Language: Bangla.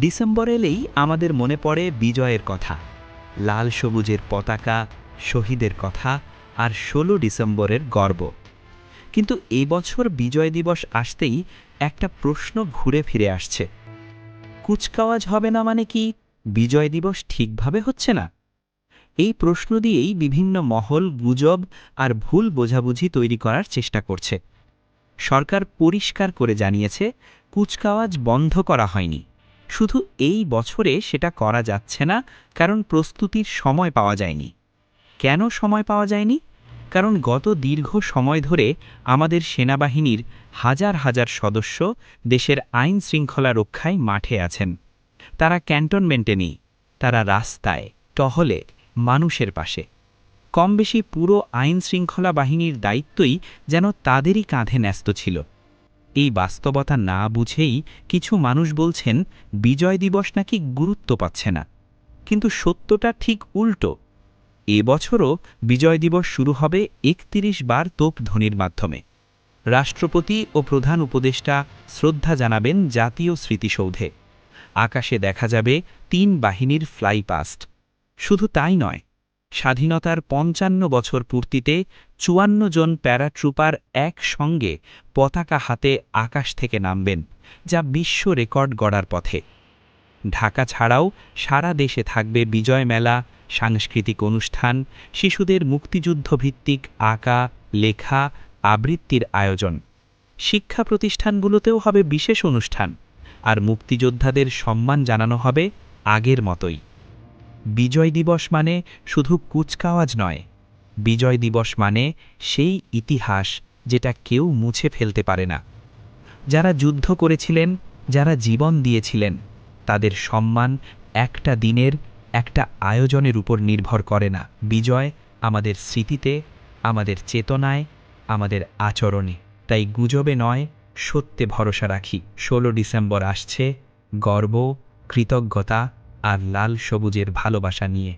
ডিসেম্বর এলেই আমাদের মনে পড়ে বিজয়ের কথা, লাল সবুজের পতাকা, শহীদের কথা আর ষোলো ডিসেম্বরের গর্ব। কিন্তু এবছর বিজয় দিবস আসতেই একটা প্রশ্ন ঘুরে ফিরে আসছে। কুচকাওয়াজ হবে না মানে কি? বিজয় দিবস ঠিকভাবে হচ্ছে না? এই প্রশ্ন দিয়েই বিভিন্ন মহল, গুজব আর ভুল বোঝাবুঝি তৈরি করার চেষ্টা করছে। সরকার পরিষ্কার করে জানিয়েছে, কুচকাওয়াজ বন্ধ করা হয়নি। শুধু এই বছরে সেটা করা যাচ্ছে না, কারণ প্রস্তুতির সময় পাওয়া যায়নি। কেন সময় পাওয়া যায়নি? কারণ গত দীর্ঘ সময় ধরে আমাদের সেনাবাহিনীর হাজার হাজার সদস্য দেশের আইন শৃঙ্খলা রক্ষায় মাঠে আছেন। তারা ক্যান্টনমেন্টে নেই, তারা রাস্তায়, টহলে, মানুষের পাশে। কম বেশি পুরো আইন শৃঙ্খলা বাহিনীর দায়িত্বই যেন তাদেরই কাঁধে ন্যস্ত ছিল। এই বাস্তবতা না বুঝেই কিছু মানুষ বলছেন, বিজয় দিবস নাকি গুরুত্ব পাচ্ছে না। কিন্তু সত্যটা ঠিক উল্টো। এবছরও বিজয় দিবস শুরু হবে একত্রিশ বার তোপ ধ্বনির মাধ্যমে। রাষ্ট্রপতি ও প্রধান উপদেষ্টা শ্রদ্ধা জানাবেন জাতীয় স্মৃতিসৌধে। আকাশে দেখা যাবে তিন বাহিনীর ফ্লাইপাস্ট শুধু তাই নয় স্বাধীনতার পঞ্চান্ন বছর পূর্তিতে চুয়ান্ন জন প্যারাট্রুপার একসঙ্গে পতাকা হাতে আকাশ থেকে নামবেন, যা বিশ্ব রেকর্ড গড়ার পথে। ঢাকা ছাড়াও সারা দেশে থাকবে বিজয় মেলা, সাংস্কৃতিক অনুষ্ঠান, শিশুদের মুক্তিযুদ্ধভিত্তিক আঁকা, লেখা, আবৃত্তির আয়োজন। শিক্ষা প্রতিষ্ঠানগুলোতেও হবে বিশেষ অনুষ্ঠান, আর মুক্তিযোদ্ধাদের সম্মান জানানো হবে আগের মতোই। বিজয় দিবস মানে শুধু কুচকাওয়াজ নয়। বিজয় দিবস মানে সেই ইতিহাস যেটা কেউ মুছে ফেলতে পারে না। যারা যুদ্ধ করেছিলেন, যারা জীবন দিয়েছিলেন, তাদের সম্মান একটা দিনের, একটা আয়োজনের উপর নির্ভর করে না। বিজয় আমাদের স্মৃতিতে, আমাদের চেতনায়, আমাদের আচরণে। তাই গুজবে নয়, সত্যে ভরসা রাখি। ষোলো ডিসেম্বর আসছে, গর্ব, কৃতজ্ঞতা আর লাল সবুজের ভালোবাসা নিয়ে।